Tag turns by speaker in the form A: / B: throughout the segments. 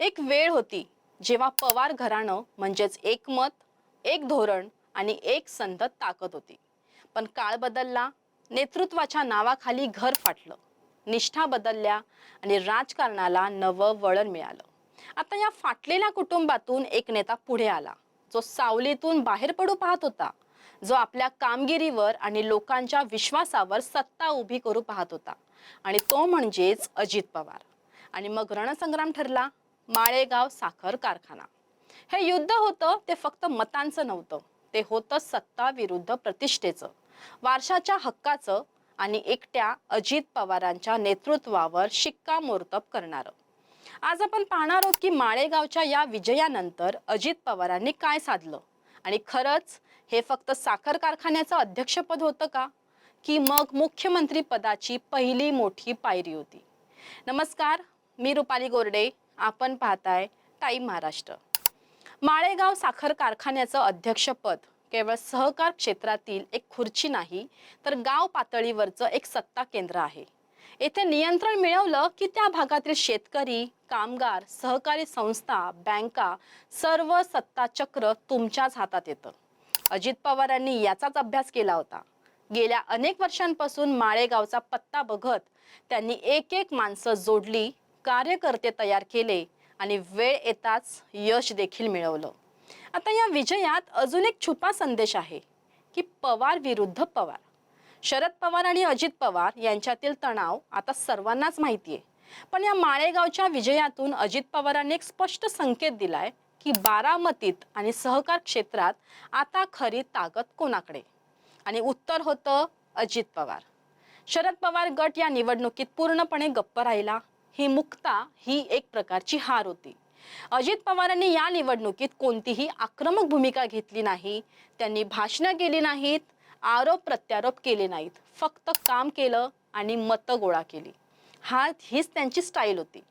A: एक वेळ होती जेव्हा पवार घराणं म्हणजेच एकमत एक धोरण आणि एक संत ताकद होती. पण काळ बदलला नेतृत्वाच्या नावाखाली घर फाटलं निष्ठा बदलल्या आणि राजकारणाला नवं वळण मिळालं. आता या फाटलेल्या कुटुंबातून एक नेता पुढे आला जो सावलीतून बाहेर पडू पाहत होता जो आपल्या कामगिरीवर आणि लोकांच्या विश्वासावर सत्ता उभी करू पाहत होता आणि तो म्हणजेच अजित पवार. आणि मग रणसंग्राम ठरला माळेगाव साखर कारखाना. हे युद्ध होतं ते फक्त मतांचं नव्हतं. ते होतं सत्ता विरुद्ध प्रतिष्ठेचं. वारशाच्या हक्काचं आणि एकट्या अजित पवारांच्या नेतृत्वावर शिक्कामोर्तब करणारं. आज आपण पाहणार आहोत की माळेगावच्या या विजयानंतर अजित पवारांनी काय साधलं? आणि खरंच हे फक्त साखर कारखान्याचं अध्यक्षपद होतं का? की मग मुख्यमंत्री पदाची पहिली मोठी पायरी होती? नमस्कार मी रुपाली गोरडे आपण पाहताय टाईम महाराष्ट्र. माळेगाव साखर कारखान्याचं अध्यक्षपद केवळ सहकार क्षेत्रातील एक खुर्ची नाही तर गाव पातळीवरचं एक सत्ता केंद्र आहे. येथे नियंत्रण मिळवलं की त्या भागातील शेतकरी कामगार सहकारी संस्था बँका सर्व सत्ता चक्र तुमच्याच हातात येतं. अजित पवारांनी याचाच अभ्यास केला होता. गेल्या अनेक वर्षांपासून माळेगावचा पत्ता बघत त्यांनी एक एक माणसं जोडली कार्यकर्ते तयार केले आणि वेळ येताच यश देखील मिळवलं. आता या विजयात अजून एक छुपा संदेश आहे की पवार विरुद्ध पवार. शरद पवार आणि अजित पवार यांच्यातील तणाव आता सर्वांनाच माहिती आहे पण या माळेगावच्या विजयातून अजित पवारांनी एक स्पष्ट संकेत दिलाय की बारामतीत आणि सहकार क्षेत्रात आता खरी ताकद कोणाकडे? आणि उत्तर होतं अजित पवार. शरद पवार गट या निवडणुकीत पूर्णपणे गप्प राहिला. ही मुक्ता ही एक प्रकारची हार होती. अजित पवारांनी या निवडणुकीत कोणतीही आक्रमक भूमिका घेतली नाही त्यांनी भाषणं केली नाहीत आरोप प्रत्यारोप केले नाहीत फक्त काम केलं आणि मतं गोळा केली. हा हीच त्यांची स्टाईल होती.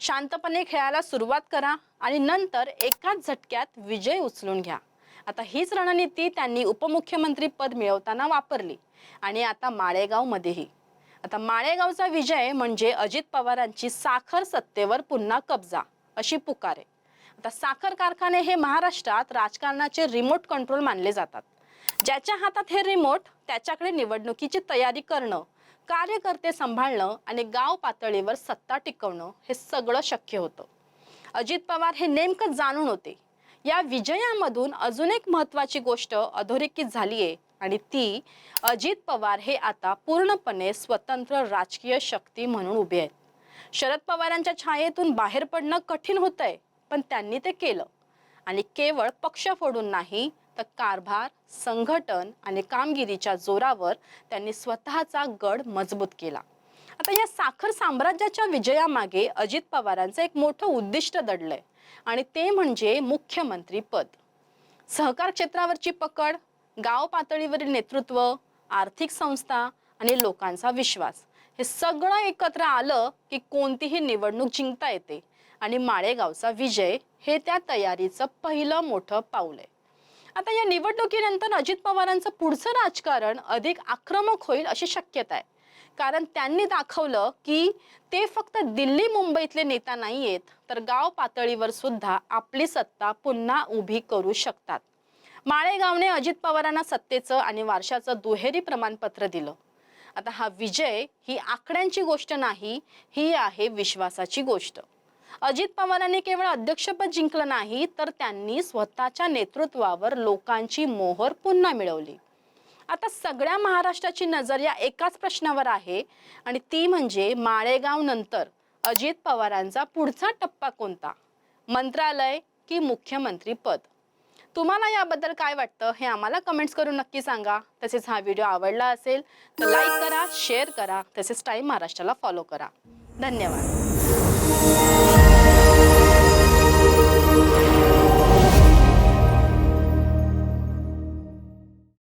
A: शांतपणे खेळायला सुरुवात करा आणि नंतर एकाच झटक्यात विजय उचलून घ्या. आता हीच रणनीती त्यांनी उपमुख्यमंत्री पद मिळवताना वापरली आणि आता माळेगावमध्येही. आता माळेगावचा विजय म्हणजे अजित पवारांची साखर सत्तेवर पुन्हा कब्जा अशी पुकार आहे. आता साखर कारखाने हे महाराष्ट्रात राजकारणाचे रिमोट कंट्रोल मानले जातात. ज्याच्या हातात हे रिमोट त्याच्याकडे निवडणुकीची तयारी करणं कार्यकर्ते सांभाळणं आणि गाव पातळीवर सत्ता टिकवणं हे सगळं शक्य होतं. अजित पवार हे नेमकं जाणून होते. या विजयामधून अजून एक महत्वाची गोष्ट अधोरेखित झाली आहे आणि ती अजित पवार हे आता पूर्णपणे स्वतंत्र राजकीय शक्ती म्हणून उभे आहेत. शरद पवारांच्या छायेतून बाहेर पडणं कठीण होतंय पण त्यांनी ते केलं. आणि केवळ पक्ष फोडून नाही तर कारभार संघटन आणि कामगिरीच्या जोरावर त्यांनी स्वतःचा गड मजबूत केला. आता या साखर साम्राज्याच्या विजयामागे अजित पवारांचं एक मोठं उद्दिष्ट दडलंय. आणि ते म्हणजे मुख्यमंत्री पद. सहकार क्षेत्रावरची पकड गाव पातळीवरील नेतृत्व आर्थिक संस्था आणि लोकांचा विश्वास. हे सगळं एकत्र आलं की कोणतीही निवडणूक जिंकता येते. आणि माळेगावचा विजय हे त्या तयारीचं पहिलं मोठं पाऊल आहे. आता या निवडणुकीनंतर अजित पवारांचं पुढचं राजकारण अधिक आक्रमक होईल अशी शक्यता आहे. कारण त्यांनी दाखवलं की ते फक्त दिल्ली मुंबईतले नेता नाही आहेत तर गाव पातळीवर सुद्धा आपली सत्ता पुन्हा उभी करू शकतात. माळेगावने अजित पवारांना सत्तेचं आणि वारशाचं दुहेरी प्रमाणपत्र दिलं. आता हा विजय ही आकड्यांची गोष्ट नाही ही आहे विश्वासाची गोष्ट. अजित पवारांनी केवळ अध्यक्षपद जिंकलं नाही तर त्यांनी स्वतःच्या नेतृत्वावर लोकांची मोहर पुन्हा मिळवली. आता सगळ्या महाराष्ट्राची नजर या एकाच प्रश्नावर आहे आणि ती म्हणजे माळेगाव नंतर अजित पवारांचा पुढचा टप्पा कोणता? मंत्रालय की मुख्यमंत्री पद? तुम्हाला याबद्दल काय वाटतं हे आम्हाला कमेंट्स करून नक्की सांगा. तसेच हा व्हिडिओ आवडला असेल तर लाईक करा शेअर करा. तसेच टाईम महाराष्ट्राला फॉलो करा. धन्यवाद.